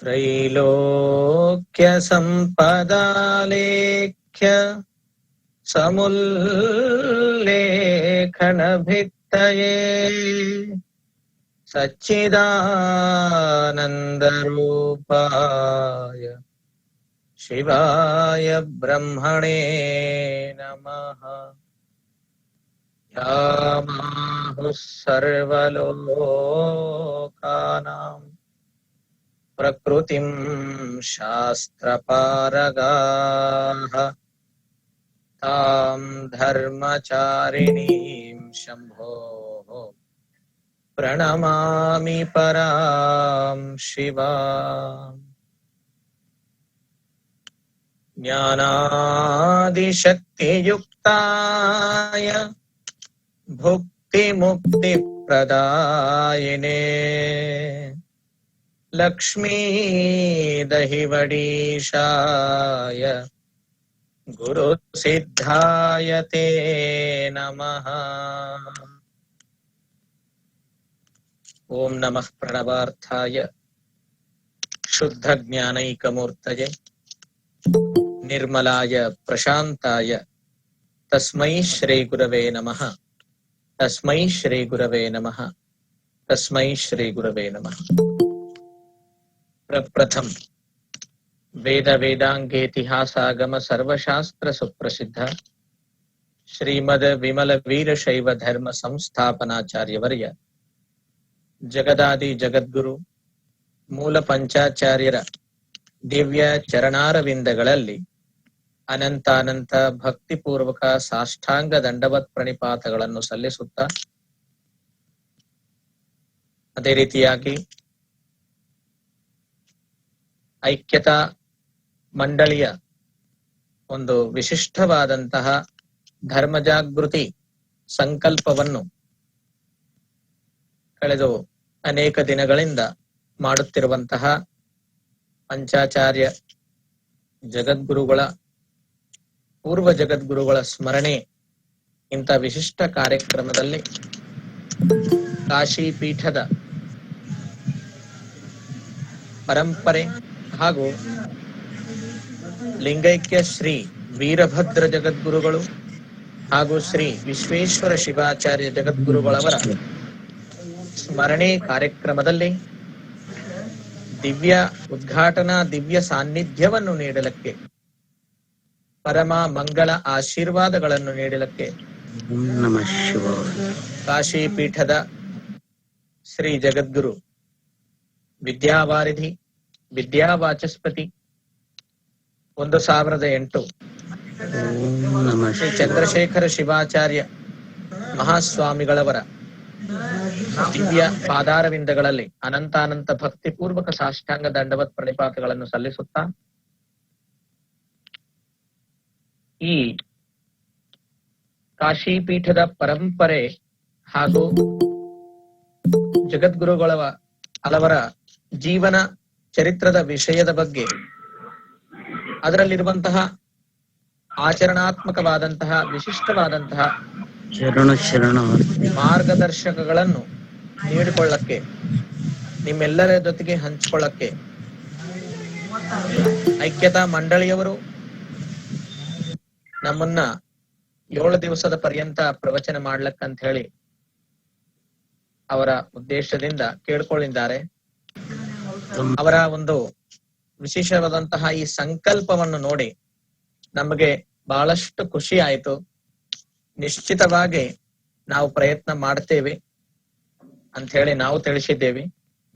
त्रैलोक्य सम्पदालेख्य समुल्लेखनभित्तये सच्चिदानन्दरूपाय शिवाय ब्रह्मणे नमः। यामाहुः सर्वलोकानाम्। प्रकृतिं शास्त्रपारगाः। तां धर्मचारिणीं शम्भोः। प्रणमामि परां शिवा ज्ञानादिशक्तियुक्ताय भुक्तिमुक्तिप्रदायिने। लक्ष्मीदहिवडीशाय गुरुसिद्धाय ते नमः। ॐ नमः प्रणवार्थाय। शुद्धज्ञानैकमूर्तये। निर्मलाय प्रशान्ताय। तस्मै श्रीगुरवे नमः। तस्मै श्रीगुरवे नमः। तस्मै श्रीगुरवे नमः। प्रप्रथम वेद वेदांगेतिहासागम सर्वशास्त्र सुप्रसिद्ध ಶ್ರೀಮದ್ ವಿಮಲ ವೀರಶೈವ ಧರ್ಮ ಸಂಸ್ಥಾಪನಾಚಾರ್ಯವರ್ಯ ಜಗದಾದಿ ಜಗದ್ಗುರು ಮೂಲ ಪಂಚಾಚಾರ್ಯರ ದಿವ್ಯ ಚರಣಾರವಿಂದಗಳಲ್ಲಿ ಅನಂತಾನಂತ ಭಕ್ತಿಪೂರ್ವಕ ಸಾಷ್ಟಾಂಗ ದಂಡವತ್ ಪ್ರಣಿಪಾತಗಳನ್ನು ಸಲ್ಲಿಸುತ್ತಾ ಅದೇ ರೀತಿಯಾಗಿ ಐಕ್ಯತಾ ಮಂಡಳಿಯ ಒಂದು ವಿಶಿಷ್ಟವಾದಂತಹ ಧರ್ಮ ಜಾಗೃತಿ ಸಂಕಲ್ಪವನ್ನು ಕಳೆದು ಅನೇಕ ದಿನಗಳಿಂದ ಮಾಡುತ್ತಿರುವಂತಹ ಪಂಚಾಚಾರ್ಯ ಜಗದ್ಗುರುಗಳ, ಪೂರ್ವ ಜಗದ್ಗುರುಗಳ ಸ್ಮರಣೆ ಇಂಥ ವಿಶಿಷ್ಟ ಕಾರ್ಯಕ್ರಮದಲ್ಲಿ ಕಾಶಿ ಪೀಠದ ಪರಂಪರೆ ಹಾಗೂ ಲಿಂಗೈಕ್ಯ ಶ್ರೀ ವೀರಭದ್ರ ಜಗದ್ಗುರುಗಳು ಹಾಗೂ ಶ್ರೀ ವಿಶ್ವೇಶ್ವರ ಶಿವಾಚಾರ್ಯ ಜಗದ್ಗುರುಗಳವರ ಸ್ಮರಣೆ ಕಾರ್ಯಕ್ರಮದಲ್ಲಿ ದಿವ್ಯ ಉದ್ಘಾಟನಾ ದಿವ್ಯ ಸಾನ್ನಿಧ್ಯವನ್ನು ನೀಡಲಕ್ಕೆ ಪರಮ ಮಂಗಳ ಆಶೀರ್ವಾದಗಳನ್ನು ನೀಡಲಕ್ಕೆ ಕಾಶಿ ಪೀಠದ ಶ್ರೀ ಜಗದ್ಗುರು ವಿದ್ಯಾವಾರಿಧಿ ವಿದ್ಯಾವಾಚಸ್ಪತಿ ಒಂದು ಸಾವಿರದ ಎಂಟು. ಶ್ರೀ ಚಂದ್ರಶೇಖರ ಶಿವಾಚಾರ್ಯ ಮಹಾಸ್ವಾಮಿಗಳವರ ದಿವ್ಯ ಪಾದಾರವಿಂದಗಳಲ್ಲಿ ಅನಂತಾನಂತ ಭಕ್ತಿಪೂರ್ವಕ ಸಾಷ್ಟಾಂಗ ದಂಡವತ್ ಪ್ರಣಿಪಾತಗಳನ್ನು ಸಲ್ಲಿಸುತ್ತಾ ಈ ಕಾಶಿ ಪೀಠದ ಪರಂಪರೆ ಹಾಗೂ ಜಗದ್ಗುರುಗಳ ಹಲವರ ಜೀವನ ಚರಿತ್ರದ ವಿಷಯದ ಬಗ್ಗೆ ಅದರಲ್ಲಿರುವಂತಹ ಆಚರಣಾತ್ಮಕವಾದಂತಹ ವಿಶಿಷ್ಟವಾದಂತಹ ಮಾರ್ಗದರ್ಶಕಗಳನ್ನು ನೀಡಿಕೊಳ್ಳಕ್ಕೆ ನಿಮ್ಮೆಲ್ಲರ ಜೊತೆಗೆ ಹಂಚಿಕೊಳ್ಳಕ್ಕೆ ಐಕ್ಯತಾ ಮಂಡಳಿಯವರು ನಮ್ಮನ್ನ ಏಳು ದಿವಸದ ಪರ್ಯಂತ ಪ್ರವಚನ ಮಾಡ್ಲಕ್ಕಂತ ಹೇಳಿ ಅವರ ಉದ್ದೇಶದಿಂದ ಕೇಳ್ಕೊಳ್ಳಿದ್ದಾರೆ ಅವರ ಒಂದು ವಿಶೇಷವಾದಂತಹ ಈ ಸಂಕಲ್ಪವನ್ನು ನೋಡಿ ನಮಗೆ ಬಹಳಷ್ಟು ಖುಷಿ ಆಯಿತು. ನಿಶ್ಚಿತವಾಗಿ ನಾವು ಪ್ರಯತ್ನ ಮಾಡ್ತೇವೆ ಅಂತ ಹೇಳಿ ನಾವು ತಿಳಿಸಿದ್ದೇವೆ.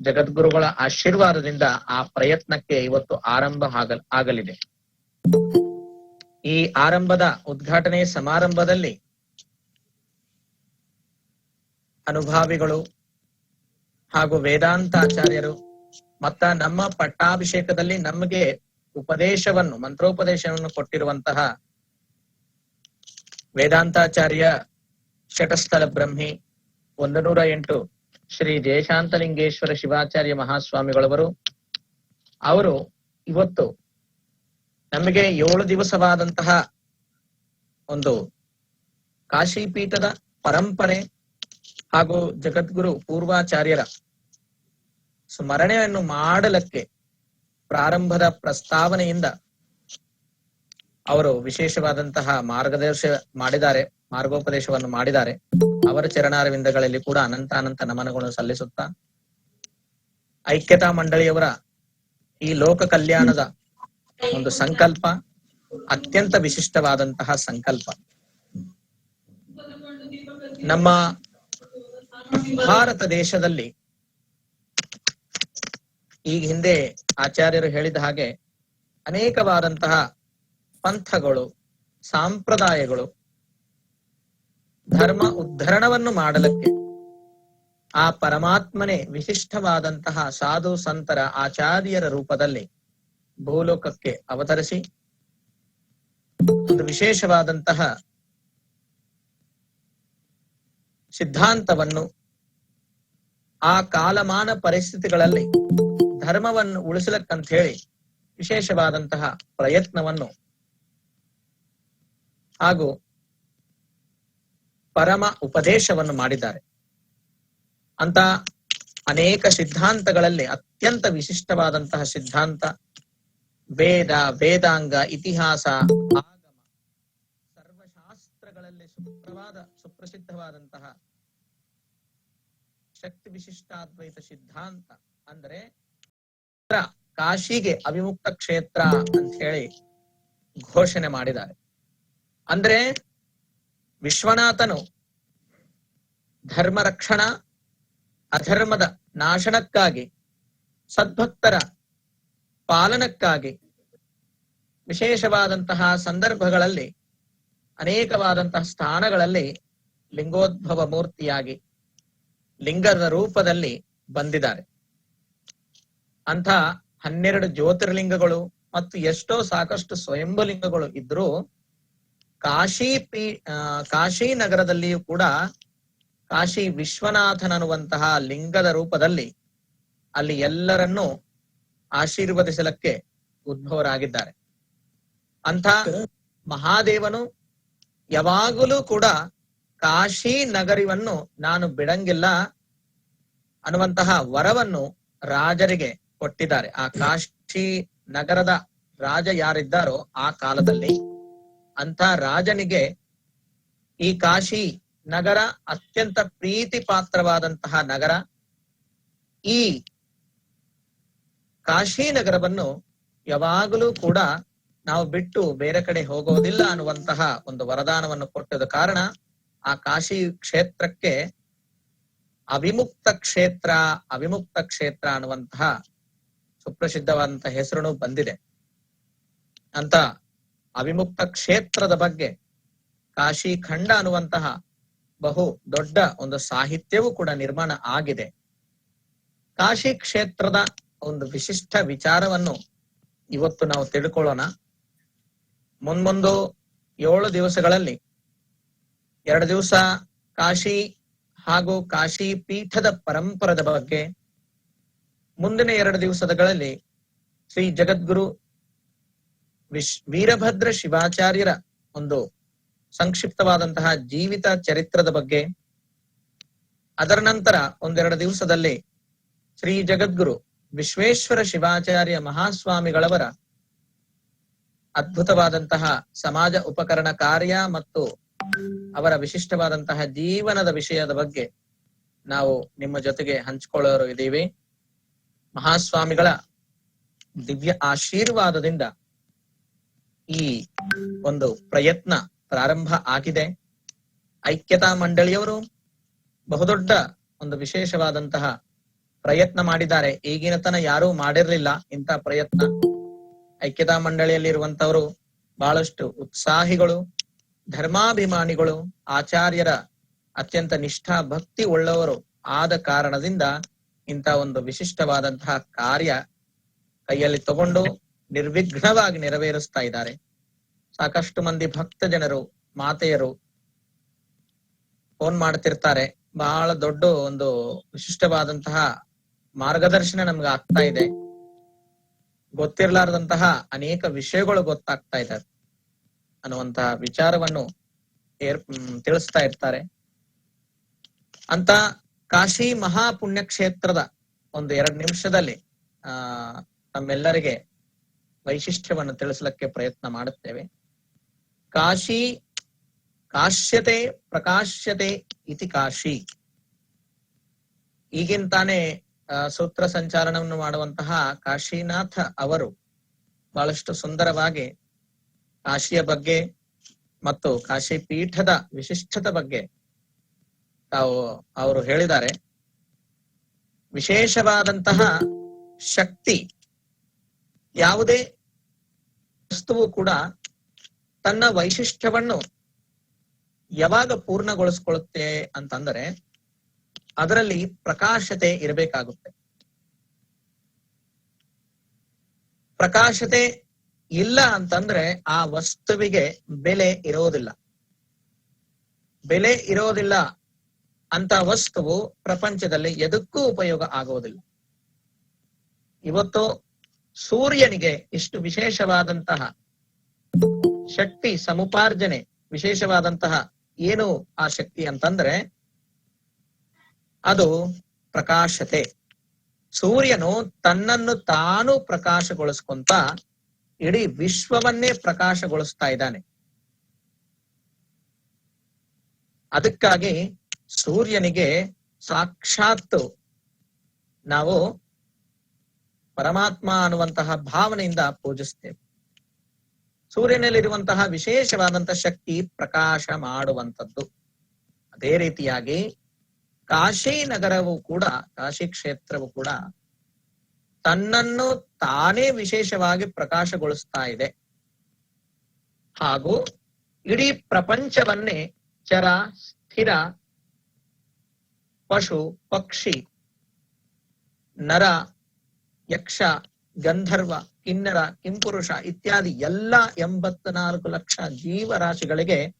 ಜಗದ್ಗುರುಗಳ ಆಶೀರ್ವಾದದಿಂದ ಆ ಪ್ರಯತ್ನಕ್ಕೆ ಇವತ್ತು ಆರಂಭ ಆಗಲ್ ಆಗಲಿದೆ. ಈ ಆರಂಭದ ಉದ್ಘಾಟನೆ ಸಮಾರಂಭದಲ್ಲಿ ಅನುಭಾವಿಗಳು ಹಾಗೂ ವೇದಾಂತಾಚಾರ್ಯರು ಮತ್ತ ನಮ್ಮ ಪಟ್ಟಾಭಿಷೇಕದಲ್ಲಿ ನಮಗೆ ಉಪದೇಶವನ್ನು, ಮಂತ್ರೋಪದೇಶವನ್ನು ಕೊಟ್ಟಿರುವಂತಹ ವೇದಾಂತಾಚಾರ್ಯ ಶಟಸ್ಥಲ ಬ್ರಹ್ಮಿ ಒಂದು ನೂರ ಎಂಟು ಶ್ರೀ ಜಯಶಾಂತಲಿಂಗೇಶ್ವರ ಶಿವಾಚಾರ್ಯ ಮಹಾಸ್ವಾಮಿಗಳವರು, ಅವರು ಇವತ್ತು ನಮಗೆ ಏಳು ದಿವಸವಾದಂತಹ ಒಂದು ಕಾಶಿಪೀಠದ ಪರಂಪರೆ ಹಾಗೂ ಜಗದ್ಗುರು ಪೂರ್ವಾಚಾರ್ಯರ ಸ್ಮರಣೆಯನ್ನು ಮಾಡಲಕ್ಕೆ ಪ್ರಾರಂಭದ ಪ್ರಸ್ತಾವನೆಯಿಂದ ಅವರು ವಿಶೇಷವಾದಂತಹ ಮಾರ್ಗದರ್ಶ ಮಾಡಿದ್ದಾರೆ, ಮಾರ್ಗೋಪದೇಶವನ್ನು ಮಾಡಿದ್ದಾರೆ. ಅವರ ಚರಣಾರವಿಂದಗಳಲ್ಲಿ ಕೂಡ ಅನಂತ ಅನಂತ ನಮನಗಳನ್ನು ಸಲ್ಲಿಸುತ್ತಾ, ಐಕ್ಯತಾ ಮಂಡಳಿಯವರ ಈ ಲೋಕ ಕಲ್ಯಾಣದ ಒಂದು ಸಂಕಲ್ಪ, ಅತ್ಯಂತ ವಿಶಿಷ್ಟವಾದಂತಹ ಸಂಕಲ್ಪ. ನಮ್ಮ ಭಾರತ ದೇಶದಲ್ಲಿ ಈಗ ಹಿಂದೆ ಆಚಾರ್ಯರು ಹೇಳಿದ ಹಾಗೆ ಅನೇಕವಾದಂತಹ ಪಂಥಗಳು, ಸಾಂಪ್ರದಾಯಗಳು, ಧರ್ಮ ಉದ್ಧರಣವನ್ನು ಮಾಡಲಿಕ್ಕೆ ಆ ಪರಮಾತ್ಮನೇ ವಿಶಿಷ್ಟವಾದಂತಹ ಸಾಧು ಸಂತರ ಆಚಾರ್ಯರ ರೂಪದಲ್ಲಿ ಭೂಲೋಕಕ್ಕೆ ಅವತರಿಸಿ, ಒಂದು ವಿಶೇಷವಾದಂತಹ ಸಿದ್ಧಾಂತವನ್ನು ಆ ಕಾಲಮಾನ ಪರಿಸ್ಥಿತಿಗಳಲ್ಲಿ ಧರ್ಮವನ್ನು ಉಳಿಸಲಕ್ಕಂತ ಹೇಳಿ ವಿಶೇಷವಾದಂತಹ ಪ್ರಯತ್ನವನ್ನು ಹಾಗೂ ಪರಮ ಉಪದೇಶವನ್ನು ಮಾಡಿದ್ದಾರೆ. ಅಂತ ಅನೇಕ ಸಿದ್ಧಾಂತಗಳಲ್ಲಿ ಅತ್ಯಂತ ವಿಶಿಷ್ಟವಾದಂತಹ ಸಿದ್ಧಾಂತ, ವೇದ, ವೇದಾಂಗ, ಇತಿಹಾಸ, ಆಗಮ, ಸರ್ವಶಾಸ್ತ್ರಗಳಲ್ಲಿ ಸುಪ್ರವಾದ, ಸುಪ್ರಸಿದ್ಧವಾದಂತಹ ಶಕ್ತಿ ವಿಶಿಷ್ಟಾದ್ವೈತ ಸಿದ್ಧಾಂತ. ಅಂದ್ರೆ ಕಾಶಿಗೆ ಅವಿಮುಕ್ತ ಕ್ಷೇತ್ರ ಅಂತ ಹೇಳಿ ಘೋಷಣೆ ಮಾಡಿದ್ದಾರೆ. ಅಂದ್ರೆ ವಿಶ್ವನಾಥನು ಧರ್ಮ ರಕ್ಷಣಾ ಅಧರ್ಮದ ನಾಶನಕ್ಕಾಗಿ, ಸದ್ಭಕ್ತರ ಪಾಲನಕ್ಕಾಗಿ ವಿಶೇಷವಾದಂತಹ ಸಂದರ್ಭಗಳಲ್ಲಿ, ಅನೇಕವಾದಂತಹ ಸ್ಥಾನಗಳಲ್ಲಿ ಲಿಂಗೋದ್ಭವ ಮೂರ್ತಿಯಾಗಿ ಲಿಂಗದ ರೂಪದಲ್ಲಿ ಬಂದಿದ್ದಾರೆ. ಅಂತ ಹನ್ನೆರಡು ಜ್ಯೋತಿರ್ಲಿಂಗಗಳು ಮತ್ತು ಎಷ್ಟೋ ಸಾಕಷ್ಟು ಸ್ವಯಂಭಲಿಂಗಗಳು ಇದ್ರು ಕಾಶಿ ಪೀ ಕಾಶಿ ನಗರದಲ್ಲಿಯೂ ಕೂಡ ಕಾಶಿ ವಿಶ್ವನಾಥನನ್ನುವಂತಹ ಲಿಂಗದ ರೂಪದಲ್ಲಿ ಅಲ್ಲಿ ಎಲ್ಲರನ್ನು ಆಶೀರ್ವದಿಸಲಕ್ಕೆ ಉದ್ಭವರಾಗಿದ್ದಾರೆ ಅಂತ ಮಹಾದೇವನು ಯಾವಾಗಲೂ ಕೂಡ ಕಾಶಿ ನಗರಿವನ್ನು ನಾನು ಬಿಡಂಗಿಲ್ಲ ಅನ್ನುವಂತಹ ವರವನ್ನು ರಾಜರಿಗೆ ಕೊಟ್ಟಿದ್ದಾರೆ. ಆ ಕಾಶಿ ನಗರದ ರಾಜ ಯಾರಿದ್ದಾರೋ ಆ ಕಾಲದಲ್ಲಿ ಅಂತ ರಾಜನಿಗೆ ಈ ಕಾಶಿ ನಗರ ಅತ್ಯಂತ ಪ್ರೀತಿ ಪಾತ್ರವಾದಂತಹ ನಗರ. ಈ ಕಾಶಿ ನಗರವನ್ನು ಯಾವಾಗಲೂ ಕೂಡ ನಾವು ಬಿಟ್ಟು ಬೇರೆ ಕಡೆ ಹೋಗೋದಿಲ್ಲ ಅನ್ನುವಂತಹ ಒಂದು ವರದಾನವನ್ನು ಕೊಟ್ಟದ ಕಾರಣ ಆ ಕಾಶಿ ಕ್ಷೇತ್ರಕ್ಕೆ ಅವಿಮುಕ್ತ ಕ್ಷೇತ್ರ ಅವಿಮುಕ್ತ ಕ್ಷೇತ್ರ ಅನ್ನುವಂತಹ ಸುಪ್ರಸಿದ್ಧವಾದಂತಹ ಹೆಸರು ಬಂದಿದೆ. ಅಂತ ಅವಿಮುಕ್ತ ಕ್ಷೇತ್ರದ ಬಗ್ಗೆ ಕಾಶಿ ಖಂಡ ಅನ್ನುವಂತಹ ಬಹು ದೊಡ್ಡ ಒಂದು ಸಾಹಿತ್ಯವೂ ಕೂಡ ನಿರ್ಮಾಣ ಆಗಿದೆ. ಕಾಶಿ ಕ್ಷೇತ್ರದ ಒಂದು ವಿಶಿಷ್ಟ ವಿಚಾರವನ್ನು ಇವತ್ತು ನಾವು ತಿಳ್ಕೊಳ್ಳೋಣ. ಮುಂದೊಂದು ಏಳು ದಿವಸಗಳಲ್ಲಿ ಎರಡು ದಿವಸ ಕಾಶಿ ಹಾಗೂ ಕಾಶಿ ಪೀಠದ ಪರಂಪರದ ಬಗ್ಗೆ ಮುಂದಿನ ಎರಡು ದಿವಸಗಳಲ್ಲಿ ಶ್ರೀ ಜಗದ್ಗುರು ವಿಶ್ ವೀರಭದ್ರ ಶಿವಾಚಾರ್ಯರ ಒಂದು ಸಂಕ್ಷಿಪ್ತವಾದಂತಹ ಜೀವಿತ ಚರಿತ್ರದ ಬಗ್ಗೆ, ಅದರ ನಂತರ ಒಂದೆರಡು ದಿವಸದಲ್ಲಿ ಶ್ರೀ ಜಗದ್ಗುರು ವಿಶ್ವೇಶ್ವರ ಶಿವಾಚಾರ್ಯ ಮಹಾಸ್ವಾಮಿಗಳವರ ಅದ್ಭುತವಾದಂತಹ ಸಮಾಜ ಉಪಕರಣ ಕಾರ್ಯ ಮತ್ತು ಅವರ ವಿಶಿಷ್ಟವಾದಂತಹ ಜೀವನದ ವಿಷಯದ ಬಗ್ಗೆ ನಾವು ನಿಮ್ಮ ಜೊತೆಗೆ ಹಂಚಿಕೊಳ್ಳೋರು ಇದ್ದೀವಿ. ಮಹಾಸ್ವಾಮಿಗಳ ದಿವ್ಯ ಆಶೀರ್ವಾದದಿಂದ ಈ ಒಂದು ಪ್ರಯತ್ನ ಪ್ರಾರಂಭ ಆಗಿದೆ. ಐಕ್ಯತಾ ಮಂಡಳಿಯವರು ಬಹುದೊಡ್ಡ ಒಂದು ವಿಶೇಷವಾದಂತಹ ಪ್ರಯತ್ನ ಮಾಡಿದ್ದಾರೆ. ಈಗಿನ ತನ ಯಾರೂ ಮಾಡಿರ್ಲಿಲ್ಲ ಇಂತಹ ಪ್ರಯತ್ನ. ಐಕ್ಯತಾ ಮಂಡಳಿಯಲ್ಲಿ ಇರುವಂತವರು ಬಹಳಷ್ಟು ಉತ್ಸಾಹಿಗಳು, ಧರ್ಮಾಭಿಮಾನಿಗಳು, ಆಚಾರ್ಯರ ಅತ್ಯಂತ ನಿಷ್ಠಾ ಭಕ್ತಿ ಉಳ್ಳವರು ಆದ ಕಾರಣದಿಂದ ಇಂಥ ಒಂದು ವಿಶಿಷ್ಟವಾದಂತಹ ಕಾರ್ಯ ಕೈಯಲ್ಲಿ ತಗೊಂಡು ನಿರ್ವಿಘ್ನವಾಗಿ ನೆರವೇರಿಸ್ತಾ ಇದ್ದಾರೆ. ಸಾಕಷ್ಟು ಮಂದಿ ಭಕ್ತ ಜನರು ಮಾತೆಯರು ಫೋನ್ ಮಾಡ್ತಿರ್ತಾರೆ. ಬಹಳ ದೊಡ್ಡ ಒಂದು ವಿಶಿಷ್ಟವಾದಂತಹ ಮಾರ್ಗದರ್ಶನ ನಮ್ಗೆ ಆಗ್ತಾ ಇದೆ. ಗೊತ್ತಿರಲಾರದಂತಹ ಅನೇಕ ವಿಷಯಗಳು ಗೊತ್ತಾಗ್ತಾ ಇದ್ದಾರೆ ಅನ್ನುವಂತಹ ವಿಚಾರವನ್ನು ಏರ್ ತಿಳಿಸ್ತಾ ಇರ್ತಾರೆ. ಅಂತ ಕಾಶಿ ಮಹಾಪುಣ್ಯ ಕ್ಷೇತ್ರದ ಒಂದು ಎರಡು ನಿಮಿಷದಲ್ಲಿ, ಆ ನಮ್ಮೆಲ್ಲರಿಗೆ ವೈಶಿಷ್ಟ್ಯವನ್ನು ತಿಳಿಸಲಿಕ್ಕೆ ಪ್ರಯತ್ನ ಮಾಡುತ್ತೇವೆ. ಕಾಶಿ ಕಾಶ್ಯತೆ ಪ್ರಕಾಶ್ಯತೆ ಇತಿ ಕಾಶಿ. ಈಗಿನ ತಾನೇ ಸೂತ್ರ ಸಂಚಾಲನವನ್ನು ಮಾಡುವಂತಹ ಕಾಶಿನಾಥ ಅವರು ಬಹಳಷ್ಟು ಸುಂದರವಾಗಿ ಕಾಶಿಯ ಬಗ್ಗೆ ಮತ್ತು ಕಾಶಿ ಪೀಠದ ವಿಶಿಷ್ಟತೆ ಬಗ್ಗೆ ಅವರು ಹೇಳಿದ್ದಾರೆ. ವಿಶೇಷವಾದಂತಹ ಶಕ್ತಿ ಯಾವುದೇ ವಸ್ತುವು ಕೂಡ ತನ್ನ ವೈಶಿಷ್ಟ್ಯವನ್ನು ಯಾವಾಗ ಪೂರ್ಣಗೊಳಿಸ್ಕೊಳ್ಳುತ್ತೆ ಅಂತಂದರೆ ಅದರಲ್ಲಿ ಪ್ರಕಾಶತೆ ಇರಬೇಕಾಗುತ್ತೆ. ಪ್ರಕಾಶತೆ ಇಲ್ಲ ಅಂತಂದ್ರೆ ಆ ವಸ್ತುವಿಗೆ ಬೆಲೆ ಇರೋದಿಲ್ಲ. ಬೆಲೆ ಇರೋದಿಲ್ಲ ಅಂತ ವಸ್ತುವು ಪ್ರಪಂಚದಲ್ಲಿ ಎದಕ್ಕೂ ಉಪಯೋಗ ಆಗುವುದಿಲ್ಲ. ಇವತ್ತು ಸೂರ್ಯನಿಗೆ ಇಷ್ಟು ವಿಶೇಷವಾದಂತಹ ಶಕ್ತಿ, ಸಮುಪಾರ್ಜನೆ ವಿಶೇಷವಾದಂತಹ ಏನು ಆ ಶಕ್ತಿ ಅಂತಂದ್ರೆ ಅದು ಪ್ರಕಾಶತೆ. ಸೂರ್ಯನು ತನ್ನನ್ನು ತಾನು ಪ್ರಕಾಶಗೊಳಿಸ್ಕೊಂತ ಇಡೀ ವಿಶ್ವವನ್ನೇ ಪ್ರಕಾಶಗೊಳಿಸ್ತಾ ಇದ್ದಾನೆ. ಅದಕ್ಕಾಗಿ ಸೂರ್ಯನಿಗೆ ಸಾಕ್ಷಾತ್ ನಾವು ಪರಮಾತ್ಮ ಅನ್ನುವಂತಹ ಭಾವನೆಯಿಂದ ಪೂಜಿಸ್ತೇವೆ. ಸೂರ್ಯನಲ್ಲಿರುವಂತಹ ವಿಶೇಷವಾದಂತಹ ಶಕ್ತಿ ಪ್ರಕಾಶ ಮಾಡುವಂಥದ್ದು. ಅದೇ ರೀತಿಯಾಗಿ ಕಾಶಿ ನಗರವು ಕೂಡ, ಕಾಶಿ ಕ್ಷೇತ್ರವು ಕೂಡ ತನ್ನನ್ನು ತಾನೇ ವಿಶೇಷವಾಗಿ ಪ್ರಕಾಶಗೊಳಿಸ್ತಾ ಇದೆ. ಹಾಗೂ ಇಡೀ ಪ್ರಪಂಚವನ್ನೇ ಚರ, ಸ್ಥಿರ ಪಶು, ಪಕ್ಷಿ, ನರ, ಯಕ್ಷ, ಗಂಧರ್ವ, ಕಿನ್ನರ, ಕಿಂಪುರುಷ ಇತ್ಯಾದಿ ಎಲ್ಲ ಎಂಬತ್ನಾಲ್ಕು ಲಕ್ಷ ಜೀವರಾಶಿಗಳಿಗೆ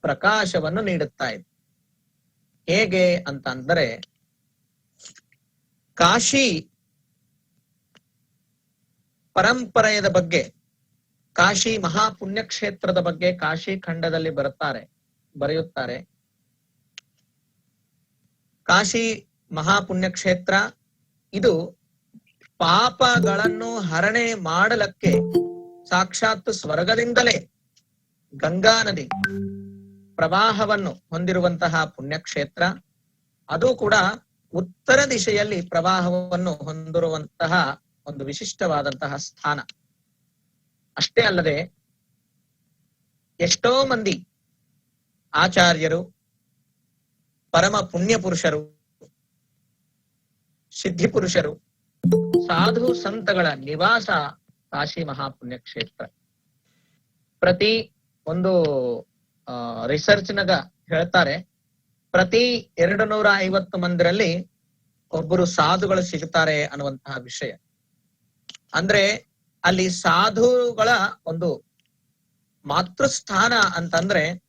ಪ್ರಕಾಶವನ್ನು ನೀಡುತ್ತಾ ಇದೆ. ಹೇಗೆ ಅಂತ ಅಂದರೆ, ಕಾಶಿ ಪರಂಪರೆಯದ ಬಗ್ಗೆ, ಕಾಶಿ ಮಹಾಪುಣ್ಯಕ್ಷೇತ್ರದ ಬಗ್ಗೆ ಕಾಶಿ ಖಂಡದಲ್ಲಿ ಬರುತ್ತಾರೆ, ಬರೆಯುತ್ತಾರೆ. ಕಾಶಿ ಮಹಾಪುಣ್ಯಕ್ಷೇತ್ರ. ಇದು ಪಾಪಗಳನ್ನು ಹರಣೆ ಮಾಡಲಕ್ಕೆ ಸಾಕ್ಷಾತ್ ಸ್ವರ್ಗದಿಂದಲೇ ಗಂಗಾ ನದಿ ಪ್ರವಾಹವನ್ನು ಹೊಂದಿರುವಂತಹ ಪುಣ್ಯಕ್ಷೇತ್ರ. ಅದು ಕೂಡ ಉತ್ತರ ದಿಶೆಯಲ್ಲಿ ಪ್ರವಾಹವನ್ನು ಹೊಂದಿರುವಂತಹ ಒಂದು ವಿಶಿಷ್ಟವಾದಂತಹ ಸ್ಥಾನ. ಅಷ್ಟೇ ಅಲ್ಲದೆ ಎಷ್ಟೋ ಮಂದಿ ಆಚಾರ್ಯರು ಪರಮ ಪುಣ್ಯ ಪುರುಷರು, ಸಿದ್ಧಿ ಪುರುಷರು, ಸಾಧು ಸಂತಗಳ ನಿವಾಸ ಕಾಶಿ ಮಹಾಪುಣ್ಯಕ್ಷೇತ್ರ. ಪ್ರತಿ ಒಂದು ರಿಸರ್ಚ್ ನಾಗ ಹೇಳ್ತಾರೆ, ಪ್ರತಿ ಎರಡು ನೂರ ಐವತ್ತು ಮಂದಿರಲ್ಲಿ ಒಬ್ಬರು ಸಾಧುಗಳು ಸಿಗುತ್ತಾರೆ ಅನ್ನುವಂತಹ ವಿಷಯ. ಅಂದ್ರೆ, ಅಲ್ಲಿ ಸಾಧುಗಳ ಒಂದು ಮಾತೃಸ್ಥಾನ ಅಂತಂದ್ರೆ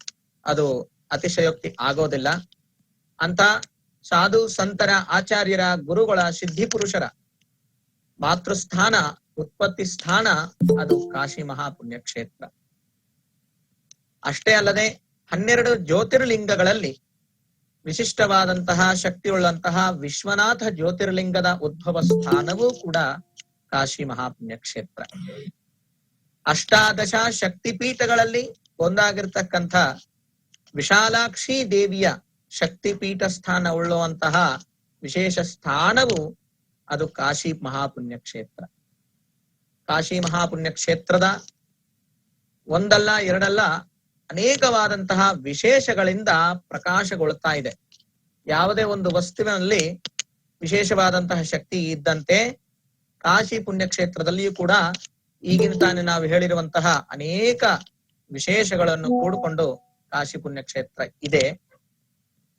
ಅದು ಅತಿಶಯೋಕ್ತಿ ಆಗೋದಿಲ್ಲ. ಅಂತ ಸಾಧು ಸಂತರ ಆಚಾರ್ಯರ ಗುರುಗಳ ಸಿದ್ಧಿ ಪುರುಷರ. ಮಾತೃಸ್ಥಾನ, ಉತ್ಪತ್ತಿ ಸ್ಥಾನ, ಅದು ಕಾಶಿ ಮಹಾಪುಣ್ಯ ಕ್ಷೇತ್ರ. ಅಷ್ಟೇ ಅಲ್ಲದೆ ಹನ್ನೆರಡು ಜ್ಯೋತಿರ್ಲಿಂಗಗಳಲ್ಲಿ ವಿಶಿಷ್ಟವಾದಂತಹ ಶಕ್ತಿಯುಳ್ಳಂತಹ ವಿಶ್ವನಾಥ ಜ್ಯೋತಿರ್ಲಿಂಗದ ಉದ್ಭವ ಸ್ಥಾನವೂ ಕೂಡ ಕಾಶಿ ಮಹಾಪುಣ್ಯ ಕ್ಷೇತ್ರ. ಅಷ್ಟಾದಶ ಶಕ್ತಿಪೀಠಗಳಲ್ಲಿ ಒಂದಾಗಿರ್ತಕ್ಕಂಥ ವಿಶಾಲಾಕ್ಷಿ ದೇವಿಯ ಶಕ್ತಿಪೀಠ ಸ್ಥಾನ ಉಳ್ಳುವಂತಹ ವಿಶೇಷ ಸ್ಥಾನವು ಅದು ಕಾಶಿ ಮಹಾಪುಣ್ಯ ಕ್ಷೇತ್ರ ಕಾಶಿ ಮಹಾಪುಣ್ಯ ಕ್ಷೇತ್ರದ ಒಂದಲ್ಲ ಎರಡಲ್ಲ ಅನೇಕವಾದಂತಹ ವಿಶೇಷಗಳಿಂದ ಪ್ರಕಾಶಗೊಳ್ತಾ ಇದೆ. ಯಾವುದೇ ಒಂದು ವಸ್ತುವಿನಲ್ಲಿ ವಿಶೇಷವಾದಂತಹ ಶಕ್ತಿ ಇದ್ದಂತೆ ಕಾಶಿ ಪುಣ್ಯಕ್ಷೇತ್ರದಲ್ಲಿಯೂ ಕೂಡ ಈಗಿನ ತಾನೇ ನಾವು ಹೇಳಿರುವಂತಹ ಅನೇಕ ವಿಶೇಷಗಳನ್ನು ಕೂಡಿಕೊಂಡು ಕಾಶಿ ಪುಣ್ಯಕ್ಷೇತ್ರ ಇದೆ.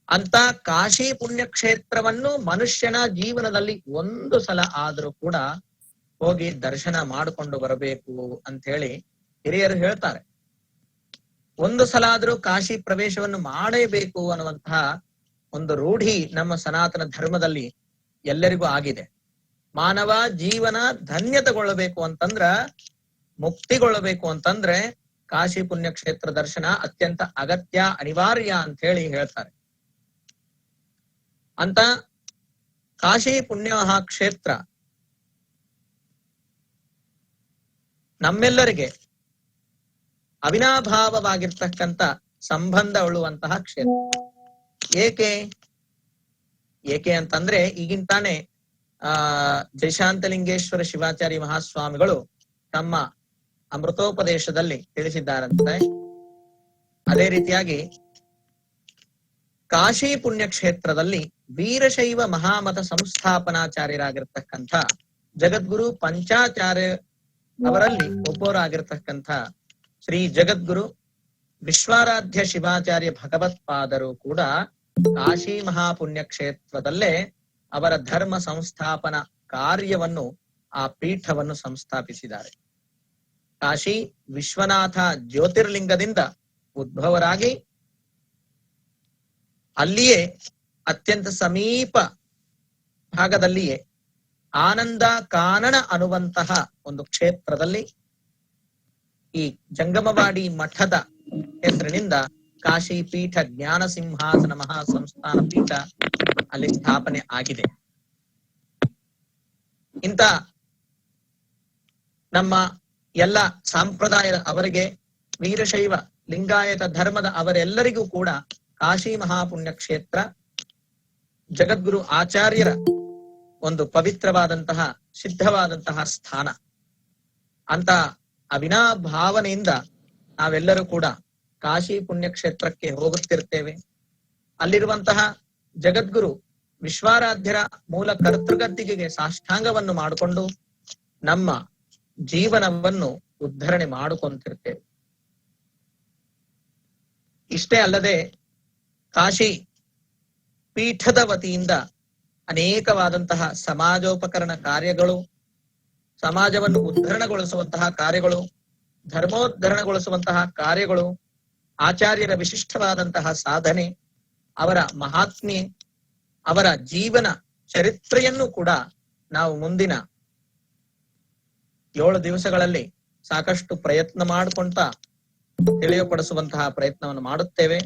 ಅಂತ ಕಾಶಿ ಪುಣ್ಯಕ್ಷೇತ್ರವನ್ನು ಮನುಷ್ಯನ ಜೀವನದಲ್ಲಿ ಒಂದು ಸಲ ಆದರೂ ಕೂಡ ಹೋಗಿ ದರ್ಶನ ಮಾಡಿಕೊಂಡು ಬರಬೇಕು ಅಂತ ಹೇಳಿ ಹಿರಿಯರು ಹೇಳ್ತಾರೆ. ಒಂದು ಸಲ ಆದ್ರೂ ಕಾಶಿ ಪ್ರವೇಶವನ್ನು ಮಾಡೇಬೇಕು ಅನ್ನುವಂತಹ ಒಂದು ರೂಢಿ ನಮ್ಮ ಸನಾತನ ಧರ್ಮದಲ್ಲಿ ಎಲ್ಲರಿಗೂ ಆಗಿದೆ. ಮಾನವ ಜೀವನ ಧನ್ಯತೆಗೊಳ್ಳಬೇಕು ಅಂತಂದ್ರ, ಮುಕ್ತಿಗೊಳ್ಳಬೇಕು ಅಂತಂದ್ರೆ ಕಾಶಿ ಪುಣ್ಯಕ್ಷೇತ್ರ ದರ್ಶನ ಅತ್ಯಂತ ಅಗತ್ಯ, ಅನಿವಾರ್ಯ ಅಂತ ಹೇಳಿ ಹೇಳ್ತಾರೆ. ಅಂತ ಕಾಶಿ ಪುಣ್ಯ ಕ್ಷೇತ್ರ ನಮ್ಮೆಲ್ಲರಿಗೆ ಅವಿನಾಭಾವವಾಗಿರ್ತಕ್ಕಂತ ಸಂಬಂಧ ಉಳ್ಳುವಂತಹ ಕ್ಷೇತ್ರ. ಏಕೆ? ಏಕೆ ಅಂತಂದ್ರೆ ಈಗಿನ ತಾನೇ, ಆ ಜಯಶಾಂತಲಿಂಗೇಶ್ವರ ಶಿವಾಚಾರ್ಯ ಮಹಾಸ್ವಾಮಿಗಳು ತಮ್ಮ ಅಮೃತೋಪದೇಶದಲ್ಲಿ ತಿಳಿಸಿದ್ದಾರಂತೆ. ಅದೇ ರೀತಿಯಾಗಿ ಕಾಶಿ ಪುಣ್ಯಕ್ಷೇತ್ರದಲ್ಲಿ ವೀರಶೈವ ಮಹಾಮತ ಸಂಸ್ಥಾಪನಾಚಾರ್ಯರಾಗಿರ್ತಕ್ಕಂಥ ಜಗದ್ಗುರು ಪಂಚಾಚಾರ್ಯ ಅವರಲ್ಲಿ ಒಬ್ಬರಾಗಿರ್ತಕ್ಕಂಥ ಶ್ರೀ ಜಗದ್ಗುರು ವಿಶ್ವಾರಾಧ್ಯ ಶಿವಾಚಾರ್ಯ ಭಗವತ್ಪಾದರು ಕೂಡ ಕಾಶಿ ಮಹಾಪುಣ್ಯ ಕ್ಷೇತ್ರದಲ್ಲೇ ಅವರ ಧರ್ಮ ಸಂಸ್ಥಾಪನ ಕಾರ್ಯವನ್ನು, ಆ ಪೀಠವನ್ನು ಸಂಸ್ಥಾಪಿಸಿದ್ದಾರೆ. ಕಾಶಿ ವಿಶ್ವನಾಥ ಜ್ಯೋತಿರ್ಲಿಂಗದಿಂದ ಉದ್ಭವರಾಗಿ ಅಲ್ಲಿಯೇ ಅತ್ಯಂತ ಸಮೀಪ ಭಾಗದಲ್ಲಿಯೇ ಆನಂದ ಕಾನನ ಅನ್ನುವಂತಹ ಒಂದು ಕ್ಷೇತ್ರದಲ್ಲಿ ಈ ಜಂಗಮವಾಡಿ ಮಠದ ಹೆಸರಿನಿಂದ ಕಾಶಿ ಪೀಠ ಜ್ಞಾನ ಸಿಂಹಾಸನ ಮಹಾ ಸಂಸ್ಥಾನ ಪೀಠ ಅಲ್ಲಿ ಸ್ಥಾಪನೆ ಆಗಿದೆ. ಇಂತ ನಮ್ಮ ಎಲ್ಲ ಸಂಪ್ರದಾಯದ ಅವರಿಗೆ, ವೀರಶೈವ, ಲಿಂಗಾಯತ ಧರ್ಮದ ಅವರೆಲ್ಲರಿಗೂ ಕೂಡ ಕಾಶಿ ಮಹಾಪುಣ್ಯ ಕ್ಷೇತ್ರ ಜಗದ್ಗುರು ಆಚಾರ್ಯರ ಒಂದು ಪವಿತ್ರವಾದಂತಹ, ಸಿದ್ಧವಾದಂತಹ ಸ್ಥಾನ. ಅಂತ ಅವಿನಾಭಾವನೆಯಿಂದ ನಾವೆಲ್ಲರೂ ಕೂಡ ಕಾಶಿ ಪುಣ್ಯಕ್ಷೇತ್ರಕ್ಕೆ ಹೋಗುತ್ತಿರ್ತೇವೆ. ಅಲ್ಲಿರುವಂತಹ ಜಗದ್ಗುರು ವಿಶ್ವಾರಾಧ್ಯರ ಮೂಲ ಕರ್ತೃಗದ್ದಿಗೆಗೆ ಸಾಷ್ಟಾಂಗವನ್ನು ಮಾಡಿಕೊಂಡು ನಮ್ಮ ಜೀವನವನ್ನು ಉದ್ಧರಣೆ ಮಾಡಿಕೊಂತಿರ್ತೇವೆ. ಇಷ್ಟೇ ಅಲ್ಲದೆ ಕಾಶಿ ಪೀಠದ ವತಿಯಿಂದ ಅನೇಕವಾದಂತಹ ಸಮಾಜೋಪಕರಣ ಕಾರ್ಯಗಳು, ಸಮಾಜವನ್ನು ಉದ್ಧರಣಗೊಳಿಸುವಂತಹ ಕಾರ್ಯಗಳು, ಧರ್ಮೋದ್ಧರಣಗೊಳಿಸುವಂತಹ ಕಾರ್ಯಗಳು, ಆಚಾರ್ಯರ ವಿಶಿಷ್ಟವಾದಂತಹ ಸಾಧನೆ, ಅವರ ಮಹಾತ್ಮೆ ಅವರ ಜೀವನ ಚರಿತ್ರೆಯನ್ನು ಕೂಡ ನಾವು ಮುಂದಿನ ಏಳು ದಿವಸಗಳಲ್ಲಿ ಸಾಕಷ್ಟು ಪ್ರಯತ್ನ ಮಾಡಿಕೊಂತ ತಿಳಿಯಪಡಿಸುವಂತಹ ಪ್ರಯತ್ನವನ್ನು ಮಾಡುತ್ತೇವೆ.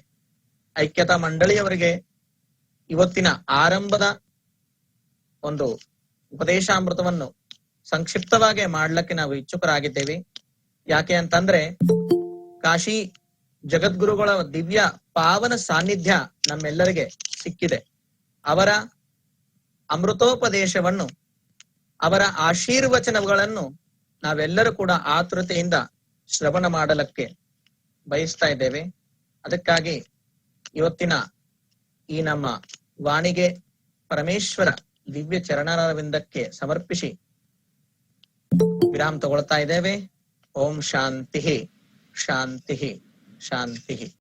ಐಕ್ಯತಾ ಮಂಡಳಿಯವರಿಗೆ ಇವತ್ತಿನ ಆರಂಭದ ಒಂದು ಉಪದೇಶಾಮೃತವನ್ನು ಸಂಕ್ಷಿಪ್ತವಾಗಿ ಮಾಡ್ಲಿಕ್ಕೆ ನಾವು ಇಚ್ಛುಕರಾಗಿದ್ದೇವೆ. ಯಾಕೆ ಅಂತಂದ್ರೆ, ಕಾಶಿ ಜಗದ್ಗುರುಗಳ ದಿವ್ಯ ಪಾವನ ಸಾನ್ನಿಧ್ಯ ನಮ್ಮೆಲ್ಲರಿಗೆ ಸಿಕ್ಕಿದೆ. ಅವರ ಅಮೃತೋಪದೇಶವನ್ನು, ಅವರ ಆಶೀರ್ವಚನಗಳನ್ನು ನಾವೆಲ್ಲರೂ ಕೂಡ ಆತುರತೆಯಿಂದ ಶ್ರವಣ ಮಾಡಲಕ್ಕೆ ಬಯಸ್ತಾ ಇದ್ದೇವೆ. ಅದಕ್ಕಾಗಿ ಇವತ್ತಿನ ಈ ನಮ್ಮ ವಾಣಿಗೆ ಪರಮೇಶ್ವರ ದಿವ್ಯ ಚರಣರವಿಂದಕ್ಕೆ ಸಮರ್ಪಿಸಿ. ವಿರಾಮ ತಗೊಳ್ತಾ ಇದ್ದೇವೆ. ಓಂ ಶಾಂತಿ. ಶಾಂತಿ. ಶಾಂತಿ.